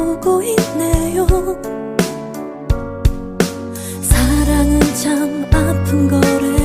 오고 있네요. 사랑은 참 아픈 거래.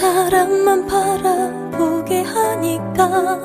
바람만 바라보게 하니까